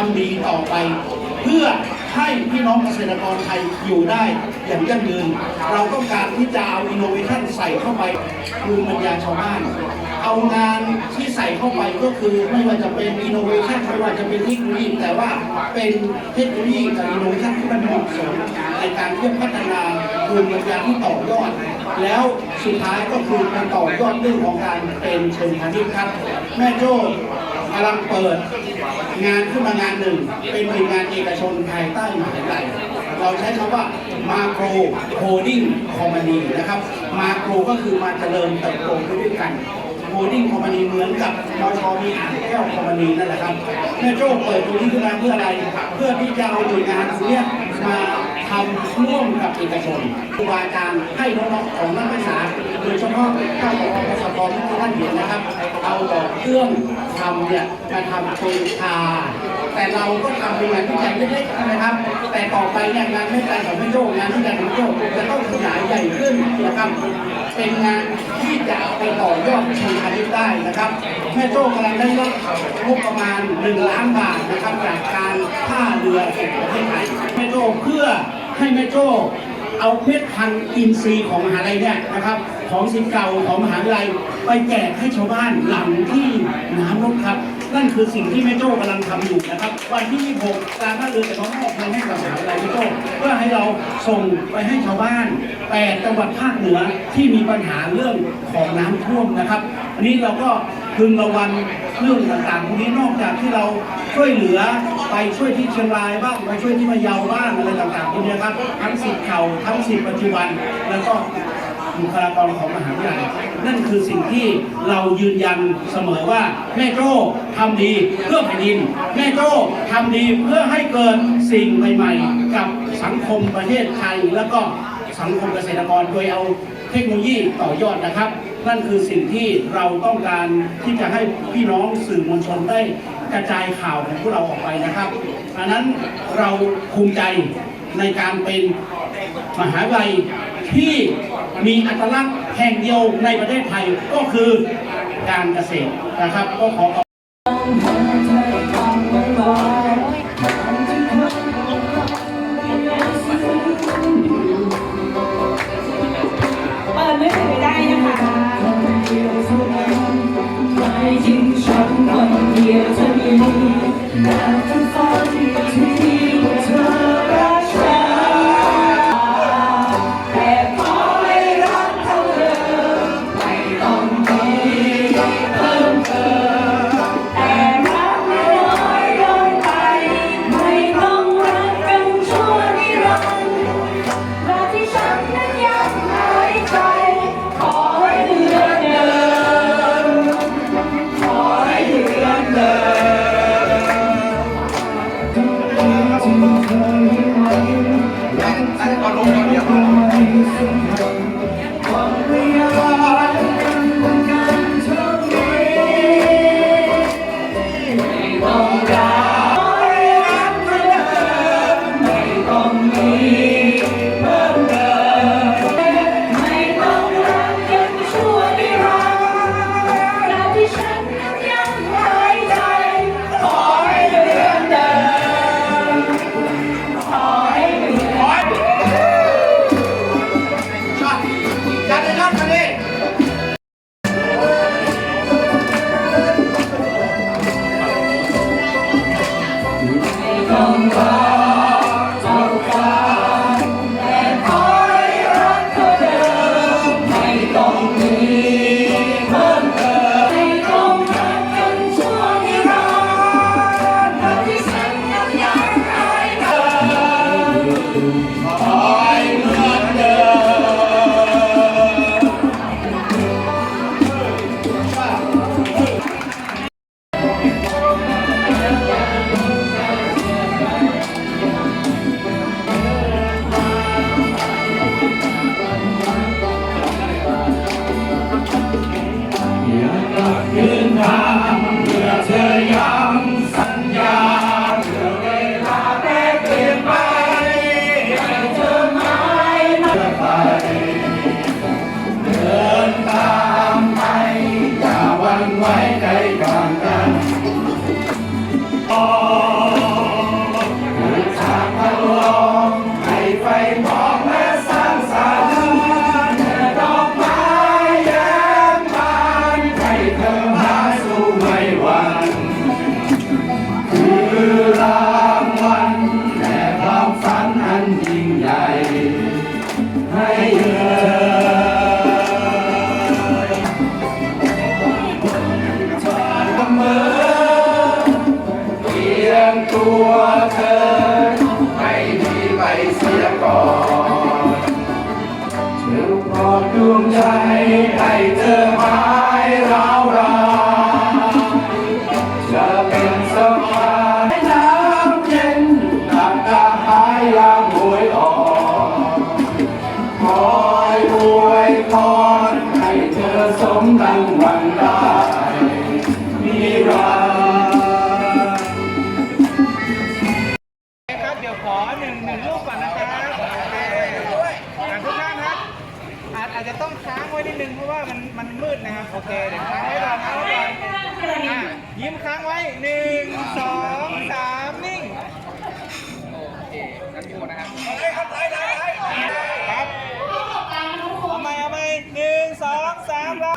ทำดีต่อไป เพื่อให้พี่น้องเกษตรกรไทยอยู่ได้อย่างยั่งยืน เราต้องการที่จะเอาอินโนเวชันใส่เข้าไปภูมิปัญญาชาวบ้าน เอางานที่ใส่เข้าไปก็คือไม่ว่าจะเป็นอินโนเวชันไม่ว่าจะเป็นเทคโนโลยีแต่ว่าเป็นเทคโนโลยีกับอินโนเวชันที่มันเหมาะสมในการที่จะพัฒนาภูมิปัญญาที่ต่อยอด แล้วสุดท้ายก็คือการต่อยอดเรื่องของการเป็นเชิงพาณิชย์ครับแม่โจ้ำลังเปิดงานขึ้นมางานหนึ่ง เป็นหน่วยงานเอกชนภายใต้มหาวิทยาลัยเราใช้คำว่ามาโครโฮดดิ้งคอมพานีนะครับ มาโครก็คือมาเจริญเติบโตไปด้วยกันโฮดดิ้งคอมพานีเหมือนกับมชมีอ่างแก้วคอมพานีนั่นแหละครับแม่โจ้เปิดตรงนี้ขึ้นมาเพื่ออะไร เพื่อที่จะเอาหน่วยงานตรงเนี้ย มาทำร่วมกับเอกชนครูบาอาจารย์ให้น้องๆของนักศึกษาโดยเฉพาะข้าวของกรที่ท่านเห็นนะครับ เอาดอกเครื่องทำเนี่ยมาทำเป็นชา แต่เราก็ทำเป็นงานวิจัยเล็กๆนะครับ แต่ต่อไปเนี่ยงานวิจัยของแม่โจ้งานวิจัยของแม่โจ้จะต้องขยายใหญ่ขึ้นนะครับเป็นงานที่จะไปต่อยอดเชิงพาณิชย์ได้นะครับแม่โจ้กำลังได้รับงบประมาณ1ล้านบาทนะครับจากการท่าเรือแห่งประเทศไทยแม่โจ้เพื่อให้แม่โจ้เอาเพชรพันอินทรีย์ของมหาลัยเนี่ยนะครับ ของสิทธิ์เก่าของมหาวิทยาลัยไปแจกให้ชาวบ้านหลังที่น้ำลดครับ นั่นคือสิ่งที่แม่โจ้กำลังทำอยู่นะครับ วันที่ 26 การท่าเรือจะต้องมอบเงินให้กับมหาวิทยาลัยแม่โจ้เพื่อให้เราส่งไปให้ชาวบ้านแปดจังหวัดภาคเหนือที่มีปัญหาเรื่องของน้ำท่วมนะครับ อันนี้เราก็พึงระวังเรื่องต่างๆพวกนี้นอกจากที่เราช่วยเหลือไปช่วยที่เชียงรายบ้างไปช่วยที่พะเยาบ้างอะไรต่างๆพวกนี้ครับทั้งสิทธิ์เก่าทั้งสิทธิ์ปัจจุบันแล้วก็ บุคลากรของมหาวิทยาลัยนั่นคือสิ่งที่เรายืนยันเสมอว่าแม่โจ้ทำดีเพื่อแผ่นดิน แม่โจ้ทำดีเพื่อให้เกิดสิ่งใหม่ๆ กับสังคมประเทศไทยแล้วก็สังคมเกษตรกรโดยเอาเทคโนโลยีต่อยอดนะครับ นั่นคือสิ่งที่เราต้องการที่จะให้พี่น้องสื่อมวลชนได้กระจายข่าวของพวกเราออกไปนะครับอันนั้นเราภูมิใจในการเป็นมหาวิทยาลัย ที่มีอัตลักษณ์แห่งเดียวในประเทศไทยก็คือการเกษตรนะครับก็ขอ ยงตัวเธอ ไม่มีไปเสียก่อนเธอพอดดวงใจให้เธอหายร้า รูปก่อนนะครับโอเคอะทุกท่านครับอาจอาจจะต้องค้างไว้นิดนึงเพราะว่ามันมันมืดนะครับโอเคเดี๋ยวค้างไว้ก่อนค้างไว้ก่อนอะยิ้มค้างไว้หนึ่งสองสามนิ่งโอเคกันอยู่นะครับครับไปเอาใหม่เอาใหม่หนึ่งสองสามแล้ว